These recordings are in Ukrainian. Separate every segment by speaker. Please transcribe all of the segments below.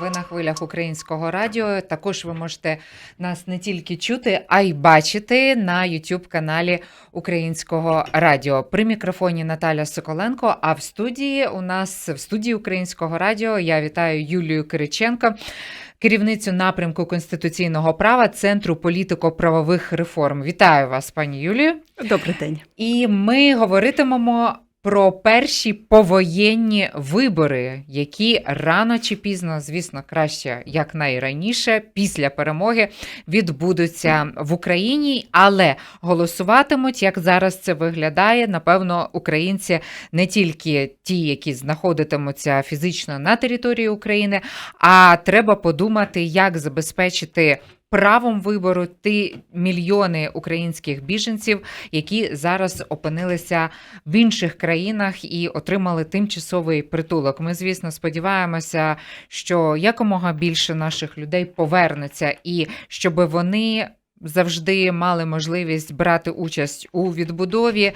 Speaker 1: Ви на хвилях українського радіо. Також ви можете нас не тільки чути, а й бачити на youtube каналі Українського радіо. При мікрофоні Наталя Соколенко. А в студії у нас в студії Українського радіо я вітаю Юлію Кириченко, керівницю напрямку конституційного права Центру політико-правових реформ. Вітаю вас, пані Юлію.
Speaker 2: Добрий день.
Speaker 1: І ми говоритимемо про перші повоєнні вибори, які рано чи пізно, звісно, краще якнайраніше, після перемоги відбудуться в Україні, але голосуватимуть, як зараз це виглядає, напевно, українці не тільки ті, які знаходитимуться фізично на території України, а треба подумати, як забезпечити. Правом вибору ті мільйони українських біженців, які зараз опинилися в інших країнах і отримали тимчасовий притулок. Ми, звісно, сподіваємося, що якомога більше наших людей повернеться, і щоб вони. Завжди мали можливість брати участь у відбудові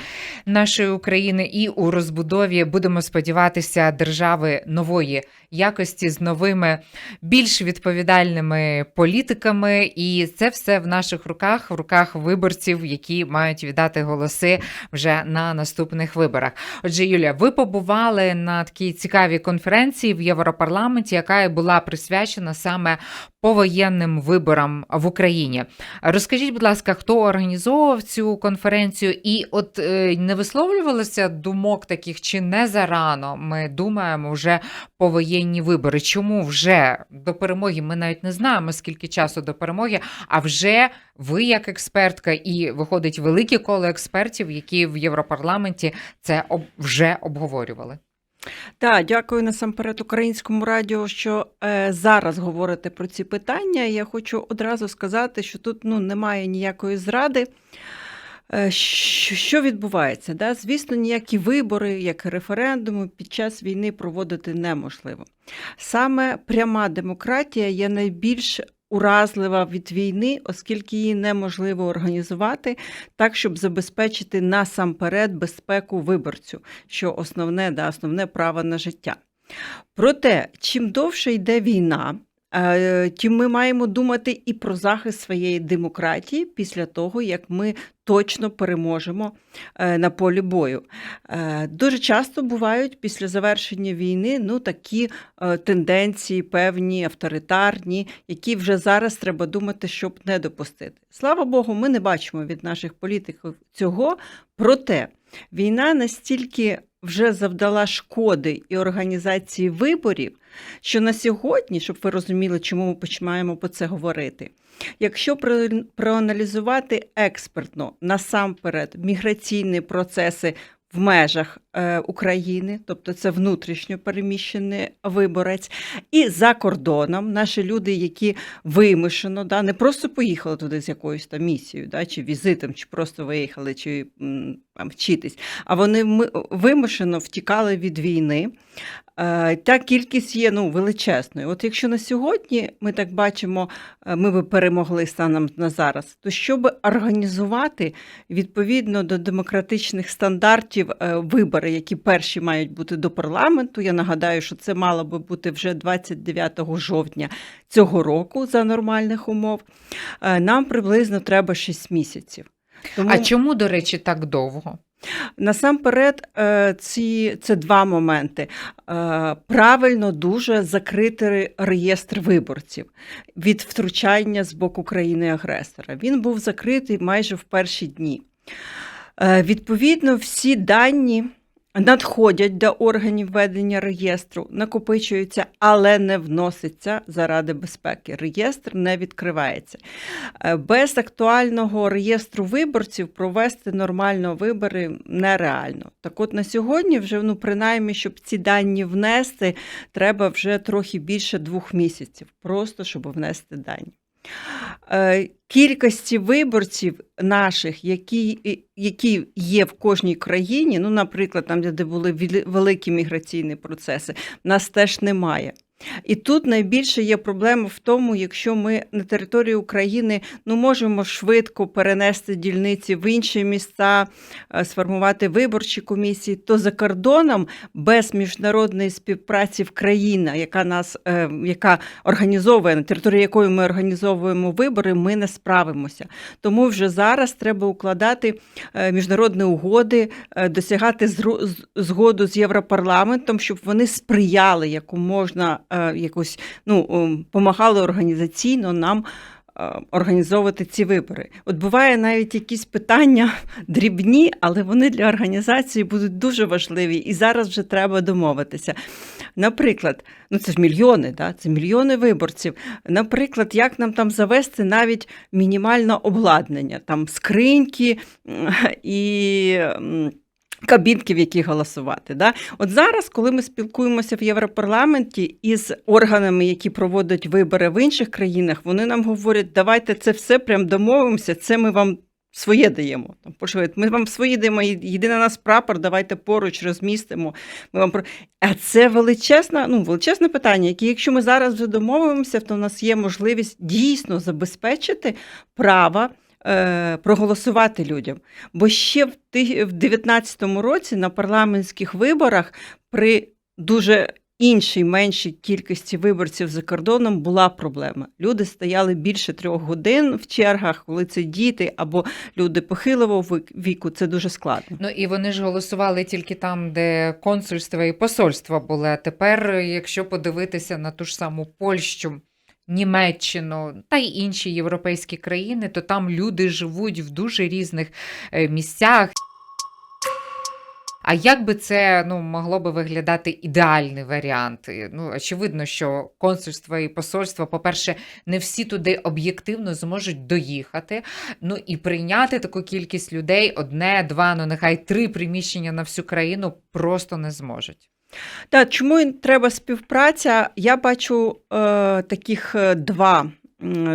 Speaker 1: нашої України і у розбудові. Будемо сподіватися, держави нової якості з новими більш відповідальними політиками, і це все в наших руках, в руках виборців, які мають віддати голоси вже на наступних виборах. Отже, Юлія, ви побували на такій цікавій конференції в Європарламенті, яка була присвячена саме повоєнним виборам в Україні. Розкажіть, будь ласка, хто організовував цю конференцію, і от е, не висловлювалося думок таких, чи не зарано ми думаємо вже повоєнні вибори? Чому вже до перемоги? Ми навіть не знаємо, скільки часу до перемоги, а вже ви, як експертка, і виходить велике коло експертів, які в Європарламенті це вже обговорювали.
Speaker 2: Так, дякую насамперед українському радіо, що е, зараз говорите про ці питання. Я хочу одразу сказати, що тут ну, немає ніякої зради. Е, що, відбувається? Да? Звісно, ніякі вибори, як і референдуми, під час війни проводити неможливо. Саме пряма демократія є найбільш уразлива від війни, оскільки її неможливо організувати так, щоб забезпечити насамперед безпеку виборцю, що основне, да, основне право на життя. Проте, чим довше йде війна, е, тим ми маємо думати і про захист своєї демократії після того, як ми точно переможемо е, на полі бою. Е, Дуже часто бувають після завершення війни ну, такі е, тенденції, певні, авторитарні, які вже зараз треба думати, щоб не допустити. Слава Богу, ми не бачимо від наших політиків цього. Проте війна настільки вже завдала шкоди і організації виборів, що на сьогодні, щоб ви розуміли, чому ми починаємо про це говорити, якщо про- проаналізувати експертно насамперед міграційні процеси в межах е, України, тобто це внутрішньо переміщений виборець, і за кордоном наші люди, які вимушено, да, не просто поїхали туди з якоюсь там місією, да, чи візитом, чи просто виїхали, чи там, вчитись, а вони вимушено втікали від війни. Е, Та кількість є ну, величезною. От якщо на сьогодні ми так бачимо, е, ми би перемогли станом на зараз, то щоб організувати відповідно до демократичних стандартів е, вибори, які перші мають бути до парламенту, я нагадаю, що це мало би бути вже 29 жовтня цього року за нормальних умов, нам приблизно треба 6 місяців. Тому...
Speaker 1: А чому, до речі, так довго?
Speaker 2: Насамперед, е, ці, це два моменти. Е, Правильно дуже закрити реєстр виборців від втручання з боку країни-агресора. Він був закритий майже в перші дні. Е, Відповідно, всі дані надходять до органів ведення реєстру, накопичуються, але не вносяться заради безпеки. Реєстр не відкривається. Е, Без актуального реєстру виборців провести нормально вибори нереально. Так от на сьогодні, вже ну принаймні, щоб ці дані внести, треба вже трохи більше двох місяців, просто щоб внести дані. Е, Кількості виборців наших, які, які є в кожній країні, ну, наприклад, там, де були великі міграційні процеси, нас теж немає. І тут найбільше є проблема в тому, якщо ми на території України ну, можемо швидко перенести дільниці в інші міста, е, сформувати виборчі комісії, то за кордоном без міжнародної співпраці в країна, яка нас е, яка організовує на території якої ми організовуємо вибори, ми не справимося. Тому вже зараз треба укладати е, міжнародні угоди, досягати згоду з Європарламентом, щоб вони сприяли яку можна якось ну помагали організаційно нам. е, Організовувати ці вибори. От буває навіть якісь питання дрібні, але вони для організації будуть дуже важливі, і зараз вже треба домовитися. Наприклад, ну це ж мільйони, да? це мільйони виборців. Наприклад, як нам там завести навіть мінімальне обладнання, там скриньки і. Кабінки, в яких голосувати. Да? От зараз, коли ми спілкуємося в Європарламенті із органами, які проводять вибори в інших країнах, вони нам говорять, давайте це все прям домовимося, це ми вам своє даємо. Там, пошли, Ми вам свої даємо, єдине нас прапор, давайте поруч розмістимо. Ми вам... А це величезне, ну, величезне питання, яке, якщо ми зараз вже домовимося, то в нас є можливість дійсно забезпечити право е, проголосувати людям. Бо ще в ти- в 19-му році на парламентських виборах при дуже іншій меншій кількості виборців за кордоном була проблема. Люди стояли більше трьох годин в чергах, коли це діти або люди похилого віку. Це дуже складно.
Speaker 1: Ну і вони ж голосували тільки там, де консульство і посольство були. А тепер, якщо подивитися на ту ж саму Польщу, Німеччину та й інші європейські країни, то там люди живуть в дуже різних е, місцях. А як би це ну, могло би виглядати ідеальний варіант? Ну, очевидно, що консульство і посольство, по-перше, не всі туди об'єктивно зможуть доїхати. Ну і прийняти таку кількість людей, одне, два, ну нехай три приміщення на всю країну просто не зможуть.
Speaker 2: Так, чому треба співпраця? Я бачу е, таких е, два.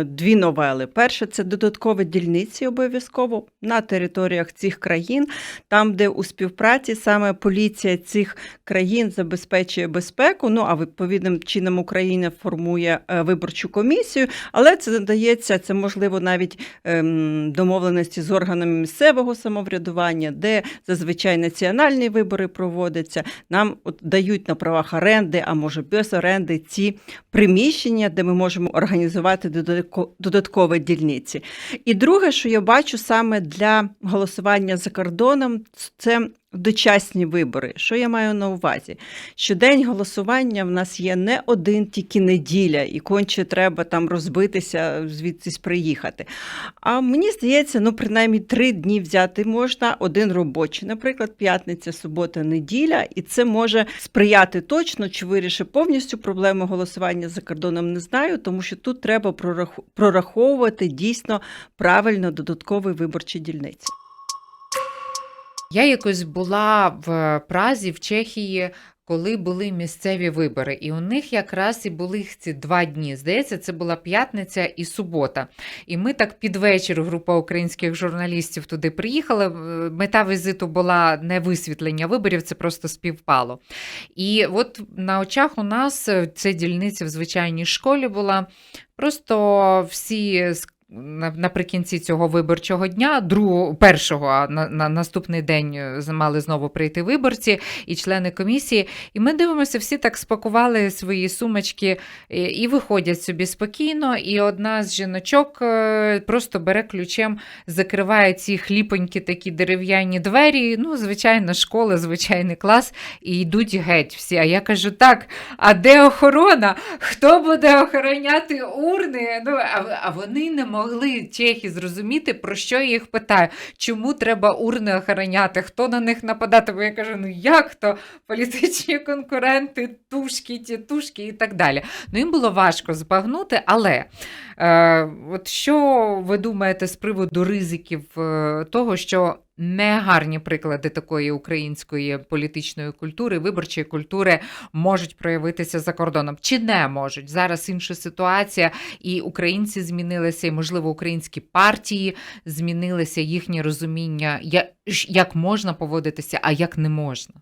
Speaker 2: Дві новели. Перше це додаткові дільниці обов'язково на територіях цих країн, там, де у співпраці саме поліція цих країн забезпечує безпеку. Ну а відповідним чином Україна формує е, виборчу комісію, але це надається, це можливо навіть ем, домовленості з органами місцевого самоврядування, де зазвичай національні вибори проводяться. Нам от дають на правах оренди, а може без оренди, ці приміщення, де ми можемо організувати додаткові дільниці. І друге, що я бачу саме для голосування за кордоном, це дочасні вибори. Що я маю на увазі? Що день голосування в нас є не один, тільки неділя, і конче треба там розбитися, звідсись приїхати. А мені здається, ну принаймні три дні взяти можна, один робочий, наприклад, п'ятниця, субота, неділя, і це може сприяти точно, чи вирішить повністю проблему голосування за кордоном, не знаю, тому що тут треба прораху- прораховувати дійсно правильно додаткові виборчі дільниці.
Speaker 1: Я якось була в Празі, в Чехії. Коли були місцеві вибори, і у них якраз і були ці два дні. Здається, це була п'ятниця і субота. І ми так під вечір, група українських журналістів туди приїхали. Е, Мета візиту була не висвітлення виборів, це просто співпало. І от на очах у нас е, це дільниця в звичайній школі була. Просто всі на- наприкінці цього виборчого дня, другого, першого, а на, на наступний день е, мали знову прийти виборці і члени комісії. І ми дивимося, всі так спакували свої сумочки і, і виходять собі спокійно. І одна з жіночок е, просто бере ключем, закриває ці хліпонькі такі дерев'яні двері. Ну, звичайна школа, звичайний клас, і йдуть геть всі. А я кажу: так, а де охорона? Хто буде охороняти урни? Ну, а, а вони не могли чехи зрозуміти, про що я їх питаю. Чому треба урни охороняти? Хто на них нападатиме? Я кажу, ну як то політичні конкуренти, тушки, ті тушки і так далі. Ну, їм було важко збагнути, але е, от що ви думаєте з приводу ризиків е, того, що негарні приклади такої української політичної культури, виборчої культури можуть проявитися за кордоном? Чи не можуть? Зараз інша ситуація, і українці змінилися, і, можливо, українські партії змінилися їхнє розуміння, як можна поводитися, а як не можна.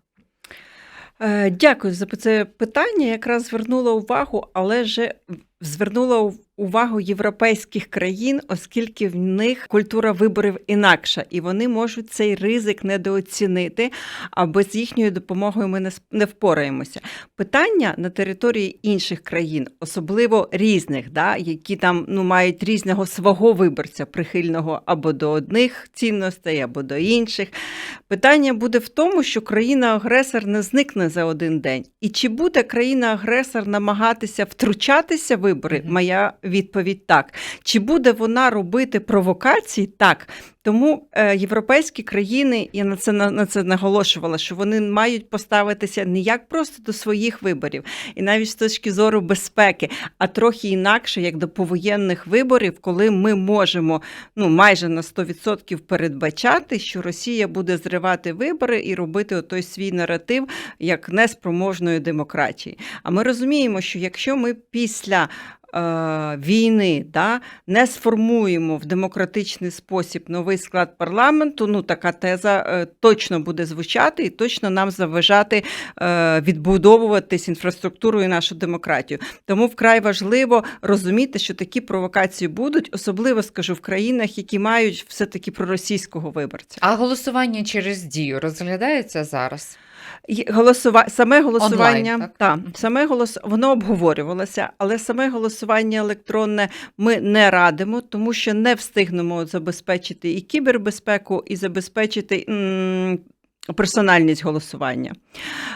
Speaker 2: Е, Дякую за це питання. Якраз звернула увагу, але вже звернула увагу європейських країн, оскільки в них культура виборів інакша, і вони можуть цей ризик недооцінити, а без їхньої допомоги ми не не впораємося. Питання на території інших країн, особливо різних, да, які там ну, мають різного свого виборця, прихильного або до одних цінностей, або до інших. Питання буде в тому, що країна-агресор не зникне за один день. І чи буде країна-агресор намагатися втручатися в вибори? Моя відповідь так. Чи буде вона робити провокації? Так. Тому е, європейські країни, я на це на, це наголошувала, що вони мають поставитися не як просто до своїх виборів, і навіть з точки зору безпеки, а трохи інакше, як до повоєнних виборів, коли ми можемо ну майже на 100% передбачати, що Росія буде зривати вибори і робити той свій наратив як неспроможної демократії. А ми розуміємо, що якщо ми після Війни да, не сформуємо в демократичний спосіб новий склад парламенту. Ну така теза е, точно буде звучати і точно нам заважати е, відбудовуватись інфраструктурою нашу демократію. Тому вкрай важливо розуміти, що такі провокації будуть, особливо скажу в країнах, які мають все таки проросійського виборця.
Speaker 1: А голосування через дію розглядається зараз?
Speaker 2: Голосува... Саме голосування,
Speaker 1: Онлайн, так?
Speaker 2: та, саме голос... воно обговорювалося, але саме голосування електронне ми не радимо, тому що не встигнемо забезпечити і кібербезпеку, і забезпечити м, персональність голосування.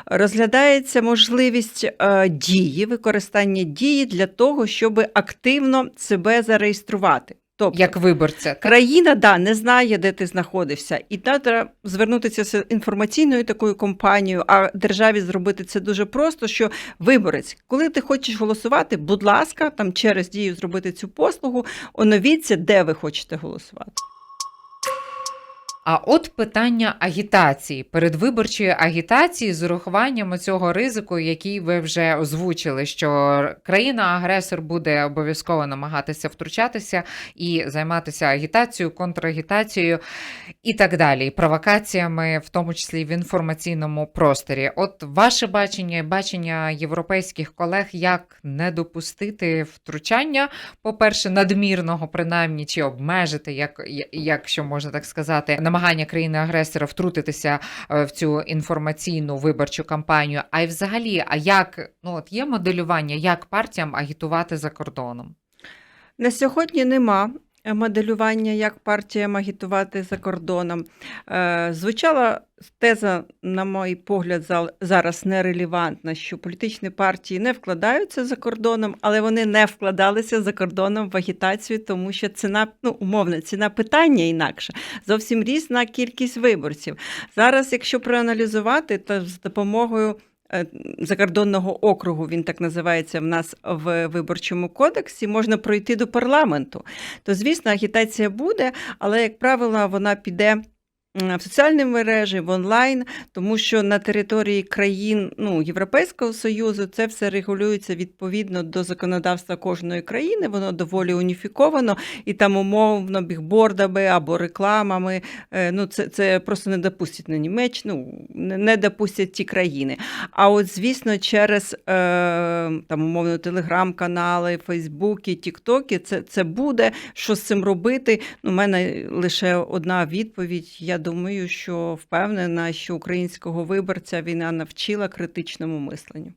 Speaker 2: Розглядається можливість е, дії, використання дії для того, щоб активно себе зареєструвати. Тобто,
Speaker 1: Як виборця?
Speaker 2: Країна да не знає, де ти знаходився, і треба звернутися з інформаційною такою компанією. А державі зробити це дуже просто. Що виборець, коли ти хочеш голосувати, будь ласка, там через дію зробити цю послугу, оновіться, де ви хочете голосувати.
Speaker 1: А от питання агітації, передвиборчої агітації з урахуванням цього ризику, який ви вже озвучили, що країна-агресор буде обов'язково намагатися втручатися і займатися агітацією, контрагітацією і так далі, провокаціями, в тому числі в інформаційному просторі. От ваше бачення і бачення європейських колег, як не допустити втручання, по-перше, надмірного, принаймні, чи обмежити, як, якщо можна так сказати, намагання країни-агресора втрутитися е, в цю інформаційну виборчу кампанію. А й взагалі, а як ну от є моделювання, як партіям агітувати за кордоном?
Speaker 2: На сьогодні нема моделювання, як партіям агітувати за кордоном. Е, Звучала теза, на мій погляд, зараз нерелевантна, що політичні партії не вкладаються за кордоном, але вони не вкладалися за кордоном в агітацію, тому що ціна, ну, умовно, ціна питання інакша. Зовсім різна кількість виборців. Зараз, якщо проаналізувати, то з допомогою е, закордонного округу, він так називається в нас в виборчому кодексі, можна пройти до парламенту. То, звісно, агітація буде, але, як правило, вона піде. В соціальні мережі, в онлайн, тому що на території країн ну, Європейського Союзу це все регулюється відповідно до законодавства кожної країни, воно доволі уніфіковано, і там умовно бігбордами або рекламами. е, Ну, це, це просто не допустять на Німеччину, ну, не, допустять ті країни. А от, звісно, через е, там, умовно, телеграм-канали, Фейсбуки, Тіктоки, це, це буде. Що з цим робити? Ну, у мене лише одна відповідь. Я думаю, що впевнена, що українського виборця війна навчила критичному мисленню.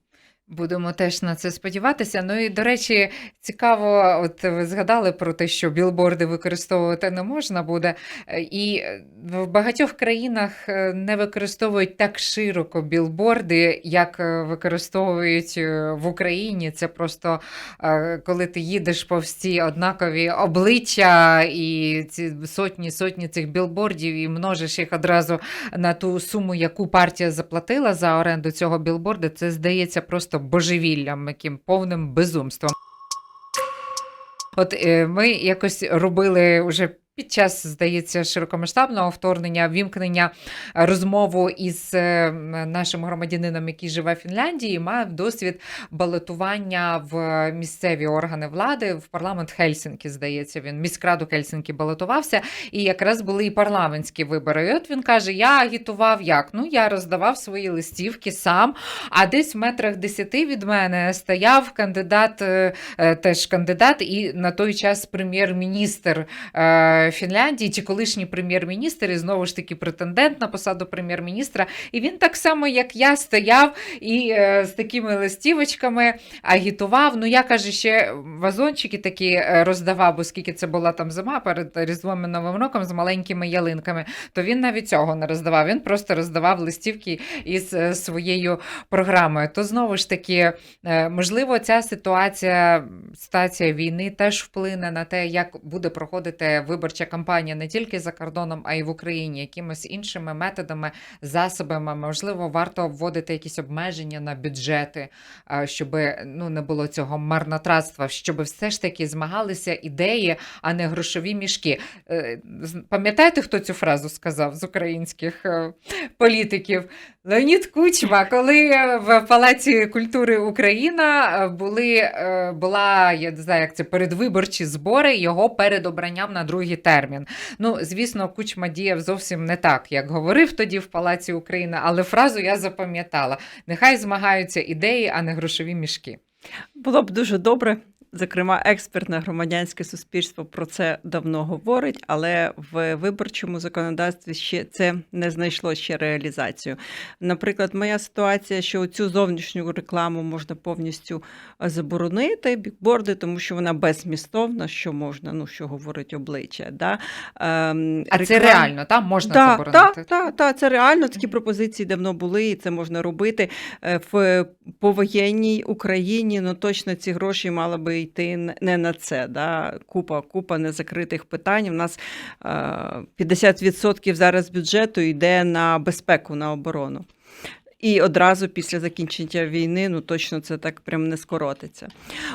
Speaker 1: Будемо теж на це сподіватися. Ну і до речі, цікаво, от ви згадали про те, що білборди використовувати не можна буде. Е, І е, в багатьох країнах е, не використовують так широко білборди, як використовують в Україні. Це просто коли ти їдеш повз ці однакові обличчя і ці сотні сотні цих білбордів, і множиш їх одразу на ту суму, яку партія заплатила за оренду цього білборду, це здається просто божевіллям, яким повним безумством. От е, ми якось робили вже під час, здається, широкомасштабного вторгнення, вімкнення е, розмову із е, нашим громадянином, який живе в Фінляндії, мав досвід балотування в місцеві органи влади в парламент Хельсінкі. Здається, він міськраду Хельсінкі балотувався, і якраз були і парламентські вибори. І от він каже: Я агітував як? Ну я роздавав свої листівки сам. А десь в метрах десяти від мене стояв кандидат, е, теж кандидат, і на той час прем'єр-міністр Фінляндії, чи колишній прем'єр-міністр, і знову ж таки претендент на посаду прем'єр-міністра. І він так само, як я, стояв і е, з такими листівочками агітував. Ну, я каже, ще вазончики такі е, роздавав, оскільки це була там зима перед Різдвом і Новим роком з маленькими ялинками. То він навіть цього не роздавав. Він просто роздавав листівки із е, своєю програмою. То знову ж таки, можливо, ця ситуація, ситуація війни теж вплине на те, як буде проходити виборча кампанія не тільки за кордоном, а й в Україні, якимись іншими методами, засобами. Можливо, варто вводити якісь обмеження на бюджети, е, щоб ну не було цього марнотратства, щоб все ж таки змагалися ідеї, а не грошові мішки. Е, Пам'ятаєте, хто цю фразу сказав з українських е, політиків? Леонід Кучма, коли в Палаці культури Україна е, були, е, була, я не знаю, як це передвиборчі збори його перед обранням на другий термін. Ну, звісно, Кучма діяв зовсім не так, як говорив тоді в Палаці України, але фразу я запам'ятала: нехай змагаються ідеї, а не грошові мішки.
Speaker 2: Було б дуже добре. Зокрема, експертне громадянське суспільство про це давно говорить, але в виборчому законодавстві ще це не знайшло ще реалізацію. Наприклад, моя ситуація, що цю зовнішню рекламу можна повністю заборонити, бікборди, тому що вона беззмістовна, що можна, ну що говорить обличчя. Да? Ем,
Speaker 1: А це реально, там можна
Speaker 2: Да,
Speaker 1: заборонити.
Speaker 2: Так, так, так, це реально такі пропозиції давно були, і це можна робити Е, в повоєнній Україні. Ну точно ці гроші мали би йти не на це. Да? Купа, купа незакритих питань. У нас е, 50% зараз бюджету йде на безпеку, на оборону. І одразу після закінчення війни, ну точно це так прям не скоротиться.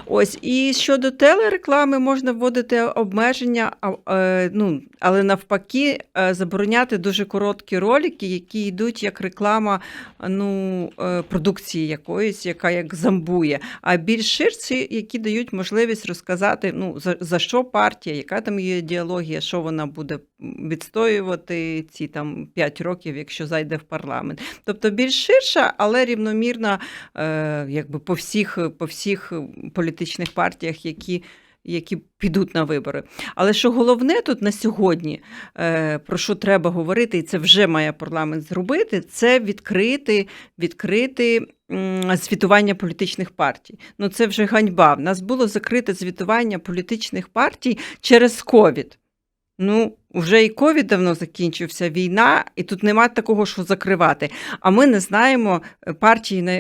Speaker 2: Ось і щодо телереклами можна вводити обмеження, е, ну, але навпаки, е, забороняти дуже короткі ролики, які йдуть як реклама ну, е, продукції якоїсь, яка як замбує. А більш ширші, які дають можливість розказати, ну, за, за що партія, яка там є ідеологія, що вона буде відстоювати ці там 5 років, якщо зайде в парламент. Тобто більш ширша, але рівномірна е, якби по всіх, по всіх політичних партіях, які, які підуть на вибори. Але що головне тут на сьогодні, е, про що треба говорити, і це вже має парламент зробити, це відкрити, відкрити звітування політичних партій. Ну це вже ганьба. В нас було закрите звітування політичних партій через ковід. Ну, вже і ковід давно закінчився, війна, і тут немає такого, що закривати. А ми не знаємо е, партії, на,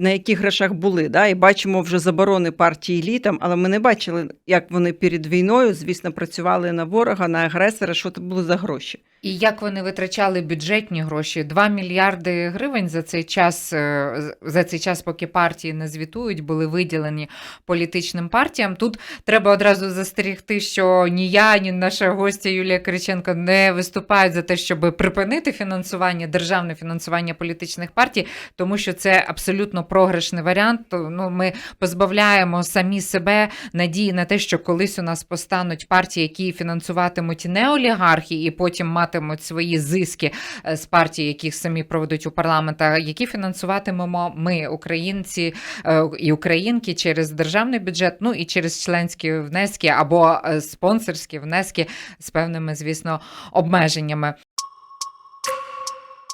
Speaker 2: на яких грошах були. Да? І бачимо вже заборони партії літом, але ми не бачили, як вони перед війною, звісно, працювали на ворога, на агресора, що це були за гроші.
Speaker 1: І як вони витрачали бюджетні гроші? 2 мільярди гривень за цей час, е, за цей час, поки партії не звітують, були виділені політичним партіям. Тут треба одразу застерігти, що ні я, ні наша гостя Юлія Кириченко не виступають за те, щоб припинити фінансування, державне фінансування політичних партій, тому що це абсолютно програшний варіант. Ну, ми позбавляємо самі себе надії на те, що колись у нас постануть партії, які фінансуватимуть не олігархи, і потім матимуть свої зиски е, з партій, яких самі проведуть у парламент, а які фінансуватимемо ми, українці е, і українки, через державний бюджет, ну і через членські внески або е, спонсорські внески з певними, звісно, обмеженнями.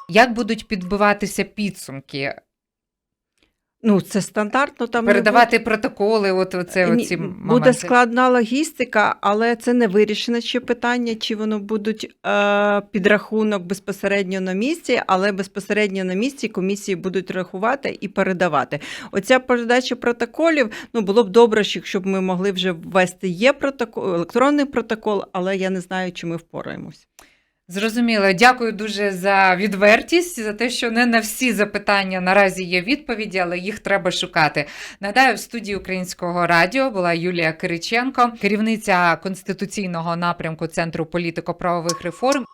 Speaker 1: Як будуть підбиватися підсумки?
Speaker 2: Ну, це стандартно там
Speaker 1: Передавати протоколи, от оце
Speaker 2: Ні,
Speaker 1: оці
Speaker 2: Буде складна логістика, але це не вирішене ще питання, чи воно будуть е, підрахунок безпосередньо на місці, але безпосередньо на місці комісії будуть рахувати і передавати. Оця передача протоколів, ну було б добре, що- щоб ми могли вже ввести є протокол, електронний протокол, але я не знаю, чи ми впораємось.
Speaker 1: Зрозуміло, дякую дуже за відвертість, за те, що не на всі запитання наразі є відповіді, але їх треба шукати. Нагадаю, в студії українського радіо була Юлія Кириченко, керівниця конституційного напрямку Центру політико-правових реформ.